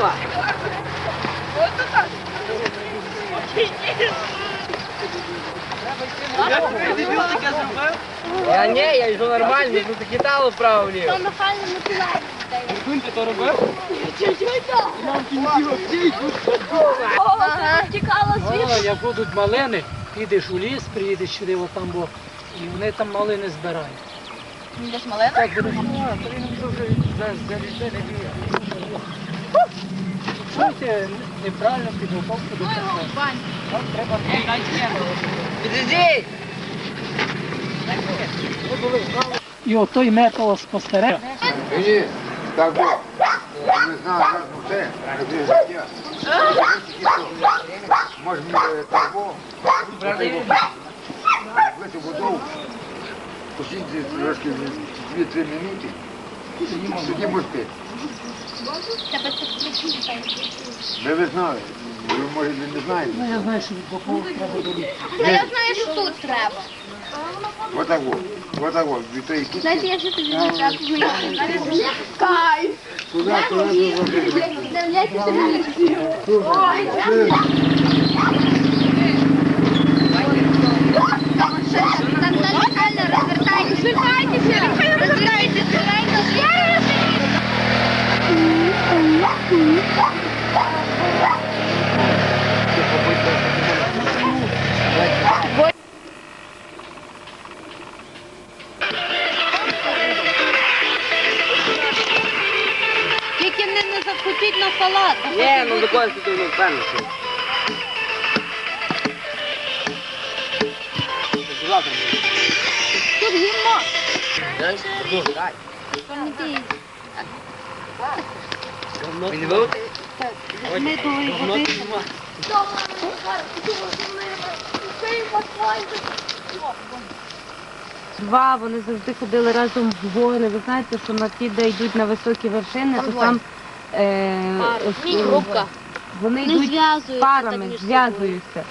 О! Дебіл таке зробив? Я ні, я йду нормально, тут хитало вправо-вліво. Михайло Миколаївич дає. Кунь ти то робив? Ага. Тікала О, як будуть малини, підеш у ліс, приїдеш сюди, от там, бо, і вони там малини збирають. Йдеш малина? Так будеш, а, то він вже за, бігає. Чуєте, неправильно підготовку до цього. Вам треба Підійдіть! і отой метод спостереження. Ні, так було. Не знаю, як ну це, не життя. Може мені так було. Вбити будову, посидіти трошки 2-3 минути, тоді можеш пити. Тебе тут прикріпляє. Ви ви знали, ви може не знаєте. Ну, я знаю, що від треба доліти. Ну я знаю, що тут треба. Отак от, отак от, від тої кістки, Знаєте, я що тобі не так вмію. Кайф! туди, туди, туди. Там тут. Тут гімно. Дай. Він вив? Мидової води. Два, вони завжди ходили разом в гори. Ви знаєте, що на ті, де йдуть на високі вершини, то там е, е, вони Не йдуть зв'язуються парами, зв'язуються.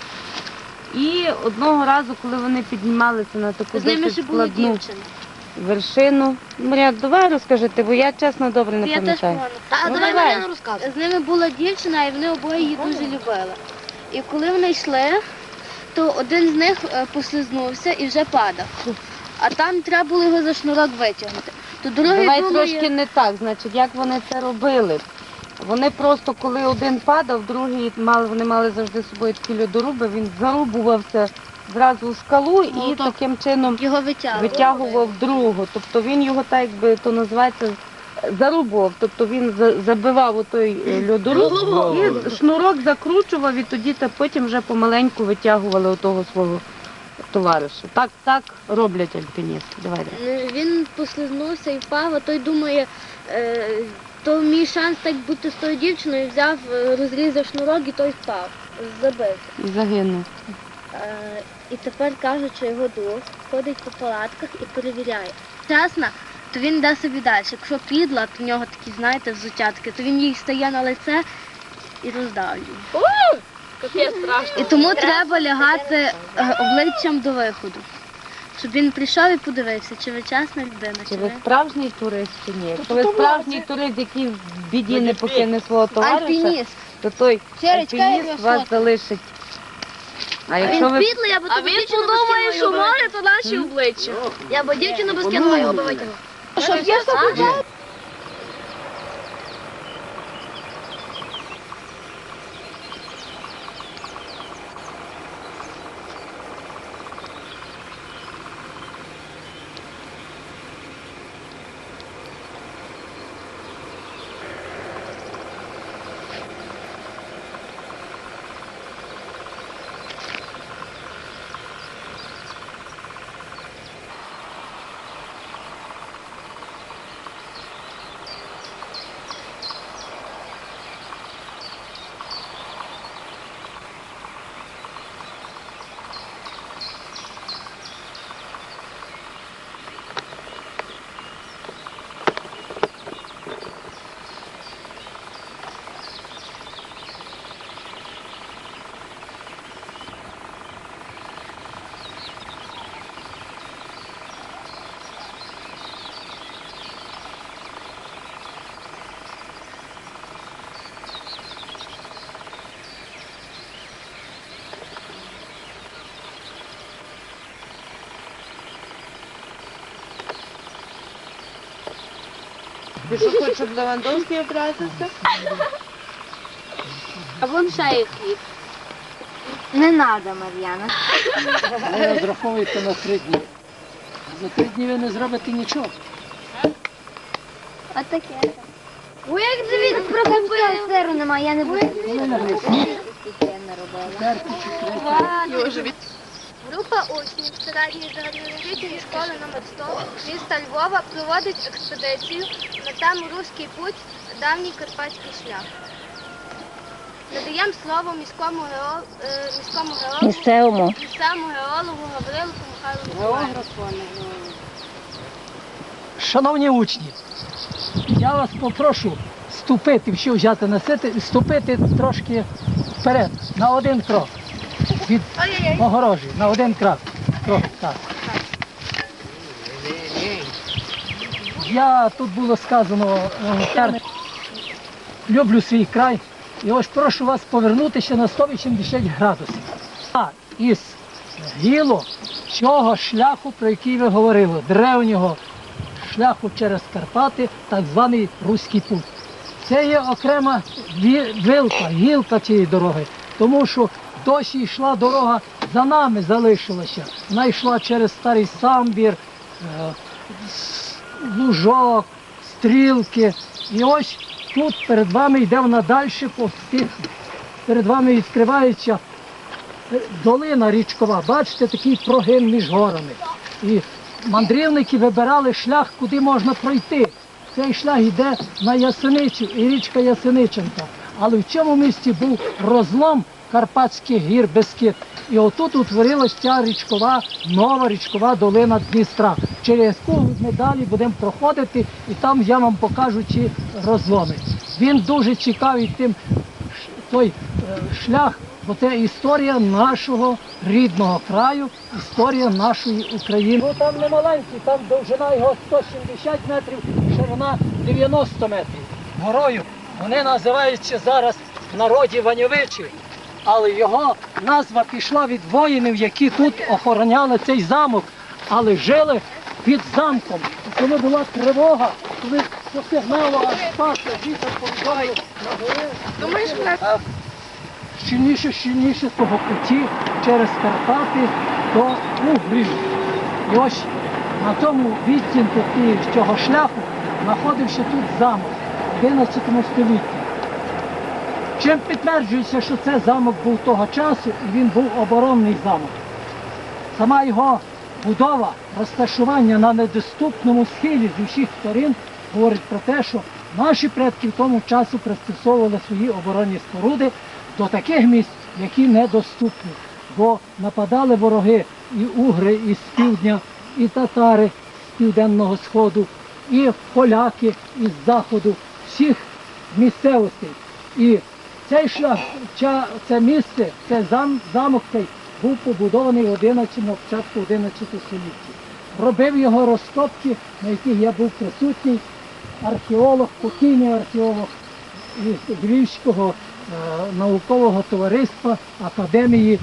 І одного разу, коли вони піднімалися на таку З ними ще була складну дівчина. вершину. Марія, давай розкажете, бо я чесно добре не Я теж пам'ятаю. погано. Ну, давай давай. Мар'яна розказуй. З ними була дівчина, і вони обоє її дуже любили. І коли вони йшли, то один з них е, послизнувся і вже падав. А там треба було його за шнурок витягнути. То другий Давай думає, трошки не так. Значить, як вони це робили? Вони просто, коли один падав, другий мали, вони мали завжди з собою такі льодоруби, він зарубувався зразу у скалу і Ну, так. таким чином його витягували. витягував другого. Тобто він його так якби то називається зарубував. Тобто він за- забивав отой е, льодоруб і шнурок закручував, і тоді та потім вже помаленьку витягували отого свого товариша. Так, так роблять альпіністи. Давай. Ну, Він послизнувся і впав, а той думає, е, то мій шанс так бути з тою дівчиною, взяв, е, розрізав шнурок і той впав, забився. Загинув. Е, і тепер кажуть, що його друг ходить по палатках і перевіряє. Чесно, то він йде собі далі. Якщо підла, то в нього такі, знаєте, взуття таке, то він їй стає на лице і роздавлює. І тому треба лягати е, обличчям до виходу. Щоб він прийшов і подивився, чи ви чесна людина, Чи чи ви ви справжній турист чи ні? Якщо ви справжній турист, який в біді не покине свого товариша, альпініст. то той Сірочка, я альпініст вас залишить. А якщо Він ви підлий, я би А він подумає, що море, то наші обличчя. Я б дівчину би скинула, його би витягнула. Щоб я Ти що хочеш, щоб Левандовський образився? А вон ще хліб. Не треба, Мар'яна. Ви розраховуєте на три дні. За три дні ви не зробите нічого. Отаке. Ой, як же він прокопив, сиру немає, я не буду. Весні Я не робила. терпі Група учнів середньої загальноосвітньої школи номер 100 міста Львова проводить експедицію на тему Руський путь давній карпатський шлях. Надаємо слово міському, гео... е, міському геологу, Місцевому. місцевому геологу Гаврилу Михайлу Шановні учні, я вас попрошу ступити, що взяти на сити, ступити трошки вперед, на один крок. Від огорожі, на один крок. крок так. Я тут було сказано, е, люблю свій край. І ось прошу вас повернутися на 180 градусів. А із гіло цього шляху, про який ви говорили, древнього шляху через Карпати, так званий Руський путь. Це є окрема вилка, гілка цієї дороги, тому що досі йшла дорога за нами залишилася. Вона йшла через старий самбір, е, лужок, стрілки. І ось тут перед вами йде вона далі перед вами відкривається е, долина річкова. Бачите, такий прогин між горами. І мандрівники вибирали шлях, куди можна пройти. Цей шлях йде на Ясеницю і річка Ясениченка. Але в цьому місці був розлом Карпатських гір Бескид. І отут утворилась ця річкова, нова річкова долина Дністра, через яку ми далі будемо проходити, і там я вам покажу ці розломи. Він дуже цікавий тим, той е, шлях, бо це історія нашого рідного краю, історія нашої України. Ну там не маленький, там довжина його 170 метрів, ширина 90 метрів. Горою вони називаються зараз в народі Ваньовичі, але його назва пішла від воїнів, які тут охороняли цей замок, але жили під замком. Коли була тривога, коли посигнало аж паса, вітер повідомив на гори. Щільніше, щільніше по путі через Карпати до Угрів. І ось на тому відтінку цього шляху знаходився тут замок в 11 столітті. Чим підтверджується, що це замок був того часу, і він був оборонний замок. Сама його будова, розташування на недоступному схилі з усіх сторін говорить про те, що наші предки в тому часу пристосовували свої оборонні споруди до таких місць, які недоступні. Бо нападали вороги і угри із півдня, і татари з південного сходу, і поляки із заходу, всіх місцевостей. І цей шлях, ця, це місце, це зам, замок цей був побудований в 11, на початку 11 столітті. Робив його розкопки, на яких я був присутній, археолог, покійний археолог із Львівського е, наукового товариства Академії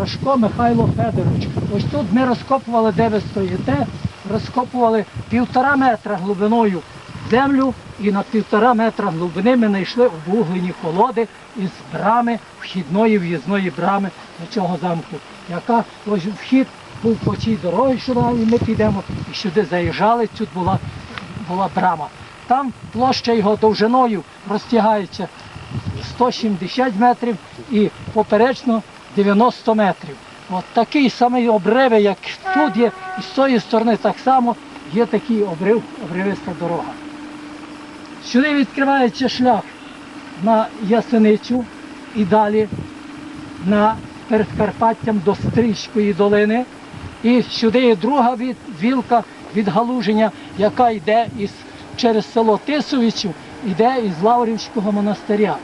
Рожко Михайло Федорович. Ось тут ми розкопували, де ви стоїте, розкопували півтора метра глибиною землю і на півтора метра глибини ми знайшли обуглені колоди із брами, вхідної в'їзної брами до цього замку, яка ось вхід був по цій дорозі, сюди, і ми підемо, і сюди заїжджали, тут була, була брама. Там площа його довжиною розтягається 170 метрів і поперечно 90 метрів. От такий самий обриви, як тут є, і з цієї сторони так само є такий обрив, обривиста дорога. Сюди відкривається шлях на Ясеницю і далі на Передкарпаттям до Стрічської долини. І сюди є друга від, вілка від Галуження, яка йде із, через село Тисовичів, йде із Лаврівського монастиря.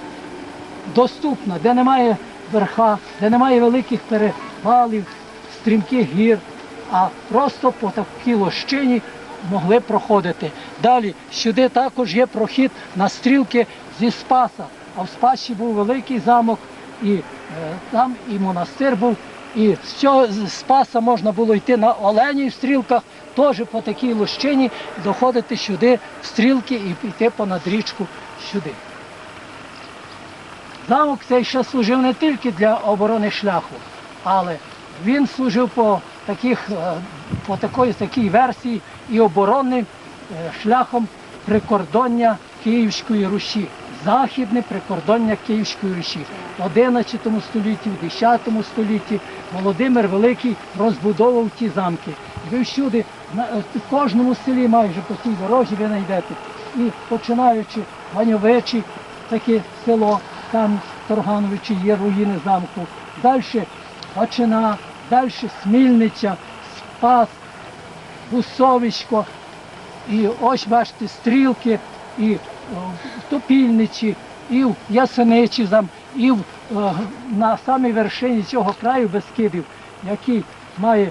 Доступна, де немає верха, де немає великих перевалів, стрімких гір, а просто по такій лощині могли проходити. Далі сюди також є прохід на стрілки зі Спаса. А в Спасі був великий замок, і е, там і монастир був. І з цього з Спаса можна було йти на оленій стрілках теж по такій лущині доходити сюди в стрілки і йти понад річку сюди. Замок цей ще служив не тільки для оборони шляху, але він служив по, таких, е, по такої, такій версії і оборонним е, шляхом прикордоння Київської Русі. Західне прикордоння Київської Русі. В 11 столітті, в 10 столітті Володимир Великий розбудовував ті замки. Ви всюди, е, в кожному селі майже по цій дорозі ви знайдете. І починаючи Ваньовичі, таке село, там Торгановичі є руїни замку. Далі Очина, далі Смільниця, Спас, Гусовисько. І ось бачите, стрілки, і е, в Топільниці, і в Ясеничі, і в, е, на самій вершині цього краю Бескидів, який має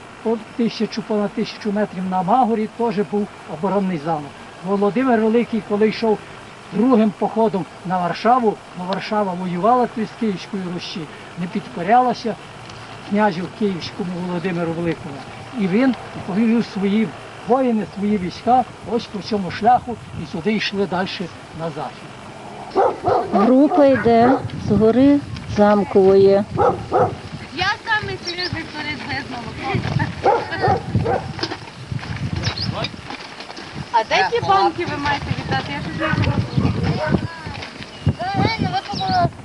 тисячу, понад тисячу метрів на Магорі, теж був оборонний замок. Володимир Великий, коли йшов другим походом на Варшаву, бо Варшава воювала з Київською Русі, не підкорялася князю Київському Володимиру Великому. І він повів свої воїни, свої війська ось по цьому шляху і сюди йшли далі на захід. Група йде з гори замкової. Я серйозний турист визнала. А де ті банки ви маєте віддати? Я щось не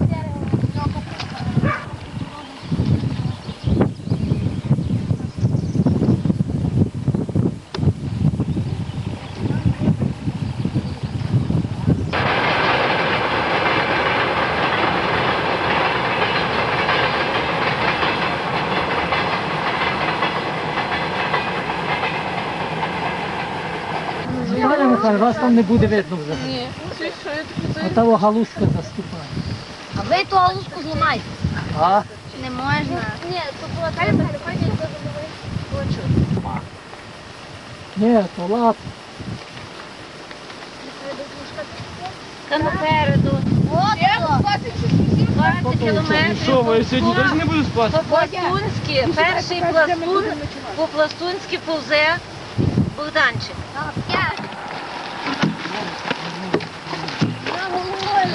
знаю. Вас там не буде видно взагалі. Ні, Отава галузка заступає. А ви ту галузку зламайте. А? Не можна. Ні, то було треба приходять до голови. Ні, то лап. Та напереду. От, 20 кілометрів. Що, ви сьогодні теж не буду спати? По-пластунськи, перший пластун, по-пластунськи повзе Богданчик.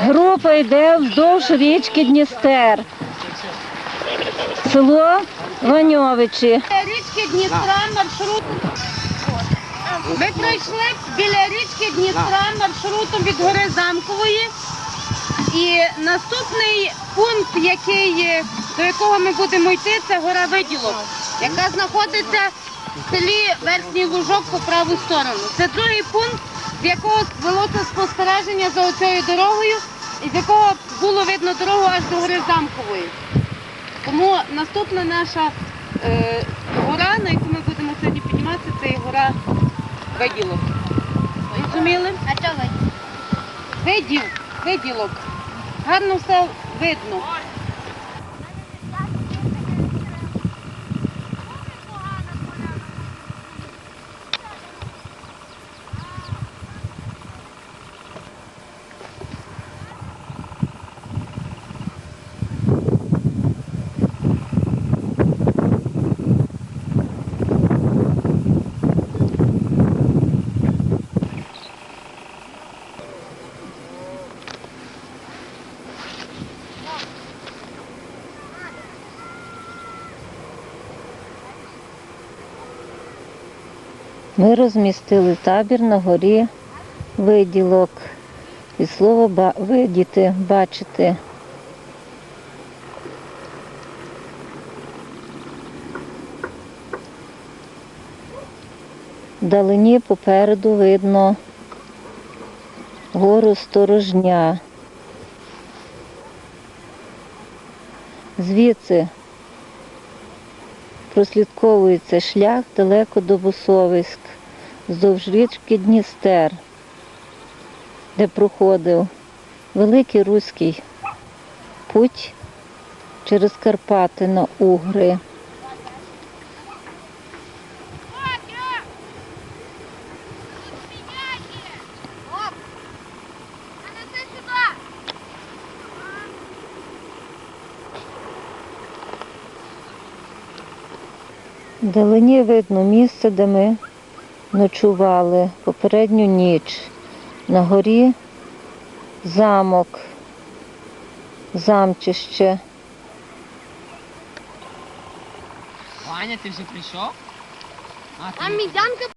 Група йде вздовж річки Дністер. Село Ваньовичі. Річки Дністра маршрут. Ми пройшли біля річки Дністра маршрутом від гори Замкової. І наступний пункт, який, до якого ми будемо йти, це гора Виділок, яка знаходиться в селі Верхній Лужок по праву сторону. Це другий пункт, з якого велося спостереження за оцією дорогою, і з якого було видно дорогу аж до гори Замкової. Тому наступна наша е, гора, на яку ми будемо сьогодні підніматися, це гора Виділок. Розуміли? А чого ви? Виділ, виділок. Гарно все видно. Ми розмістили табір на горі виділок. І слово ба- видіти, бачити. Вдалині попереду видно гору сторожня. Звідси прослідковується шлях далеко до Бусовиськ, вздовж річки Дністер, де проходив Великий Руський путь через Карпати на Угри. Вдалині видно місце, де ми ночували попередню ніч. На горі замок, замчище. Ваня, ти вже прийшов? А, ти